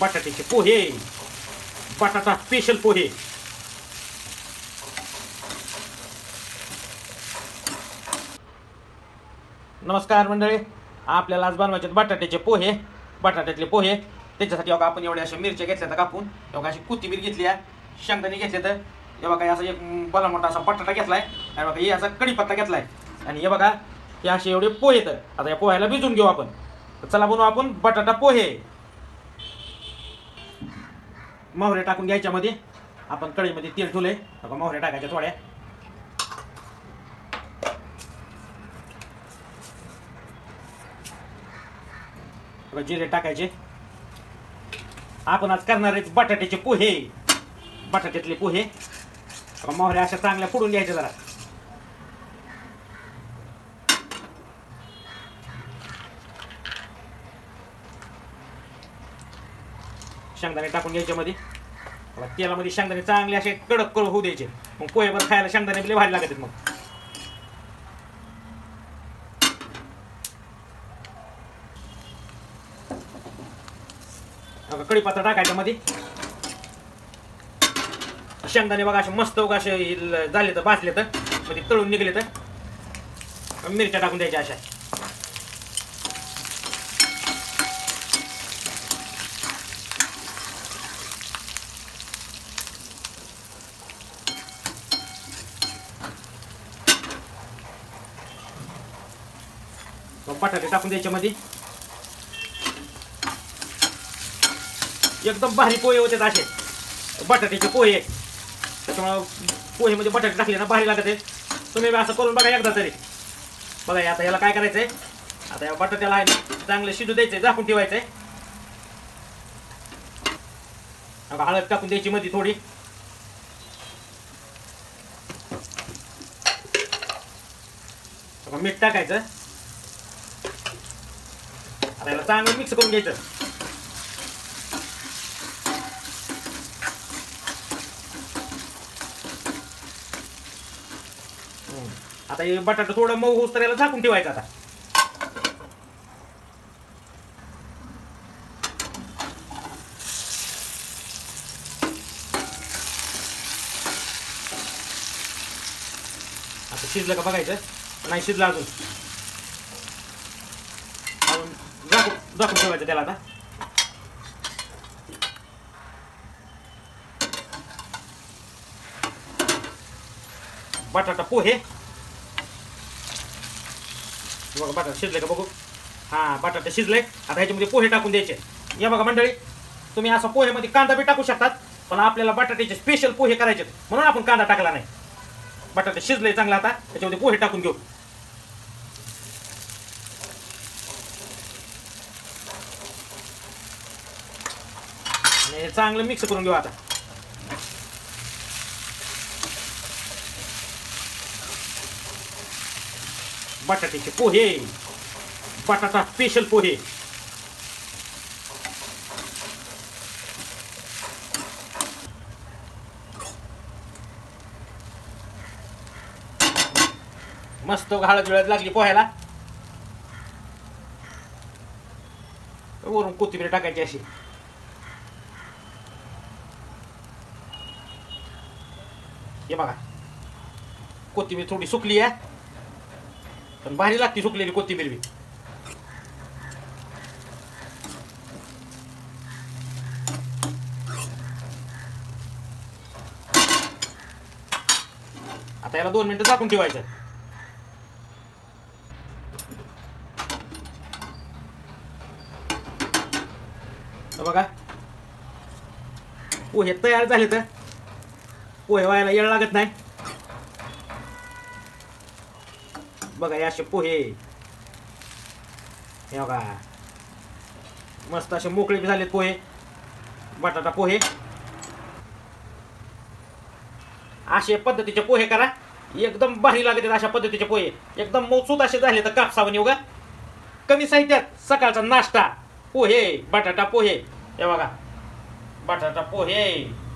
बटाट्याचे पोहे. बटाटा स्पेशल पोहे. नमस्कार मंडळी. आपल्याला आज बनवायचे बटाट्याचे पोहे. बटाट्यातले पोहे. त्याच्यासाठी बघा आपण एवढ्या अशा मिरच्या घेतल्या तर कापून. बघा अशी कोथिंबीर घेतली आहे. शेंगदाणे घेतले तर हे बघा असं एक बला मोठा असा बटाटा घेतलाय. आणि बघा हे असा कढीपत्ता घेतलाय. आणि हे बघा हे असे एवढे पोहे तर आता या पोह्याला भिजून घेऊ आपण. चला बनवू आपण बटाटा पोहे. मोहरे टाकून घ्यायच्या मध्ये. आपण कढईमध्ये तेल ठेवलंय. बघा मोहरे टाकायच्या थोड्या. बघा जिरे टाकायचे. आपण आज करणार आहेत बटाट्याचे पोहे. बटाट्यातले पोहे. मोहऱ्या अशा चांगल्या फोडून घ्यायच्या जरा. शेंगदाणे टाकून घ्यायच्यामध्ये मध्ये. तेलामध्ये शेंगदाणे चांगले असे कडक कडक होऊ द्यायचे. मग पोहे खायला शेंगदाणे बिले भाजी लागत मग. बघा कढीपत्ता मध्ये. शेंगदाणे बघा असे मस्त बघा असे झाले तर भाजले तर म्हणजे तळून निघले तर मिरच्या टाकून द्यायच्या अशा. बटाटे टाकून द्यायच्या मध्ये. एकदम भारी पोहे होते असे. बटाट्याचे पोहे. त्याच्यामुळं पोहेमध्ये बटाटे टाकले ना भारी लागत. आहे तुम्ही असं करून बघा एकदा तरी. बघा आता याला काय करायचंय? आता या बटाट्याला आहे चांगलं शिजू द्यायचंय झाकून ठेवायचंय. आता हळद टाकून द्यायची मध्ये थोडी. मीठ टाकायचं. त्याला चांगलं मिक्स करून घ्यायचं. आता हे बटाटा थोडं मऊ होऊस तर याला झाकून ठेवायचं आता. आता शिजलं का बघायचं? नाही शिजलं अजून. झाकून ठेवायचं त्याला आता. बटाटा पोहे. बघा बटाटा शिजले का बघू? हा बटाटा शिजले आता ह्याच्यामध्ये पोहे टाकून द्यायचे. या बघा मंडळी तुम्ही असं पोहेमध्ये कांदा बी टाकू शकतात पण आपल्याला बटाट्याचे स्पेशल पोहे करायचे म्हणून आपण कांदा टाकला नाही. बटाटे शिजले चांगला आता त्याच्यामध्ये पोहे टाकून घेऊ. आणि हे चांगलं मिक्स करून घेऊ आता. बटाट्याचे पोहे बटाटा स्पेशल पोहे. मस्त हळद वेळात लागली पोह्याला. वरून कोथिंबीर टाकायची अशी. हे बघा. कोथिंबीर थोडी सुकली आहे. पण भारी लागते सुकलेली कोथिंबीर बी. आता याला दोन मिनिटं झाकून ठेवायचं. बघा. पोहे तयार झाले तर. पोहे व्हायला येळ लागत नाही. बघा हे असे पोहे. हे बघा. मस्त असे मोकळे बी झालेत पोहे. बटाटा पोहे. असे पद्धतीचे पोहे करा. एकदम भारी लागत अशा पद्धतीचे पोहे. एकदम मौसूद असे झाले तर कापसावून येऊ का? कमी साहित्यात सकाळचा नाश्ता पोहे बटाटा पोहे. हे बघा. बटाटा पोहे.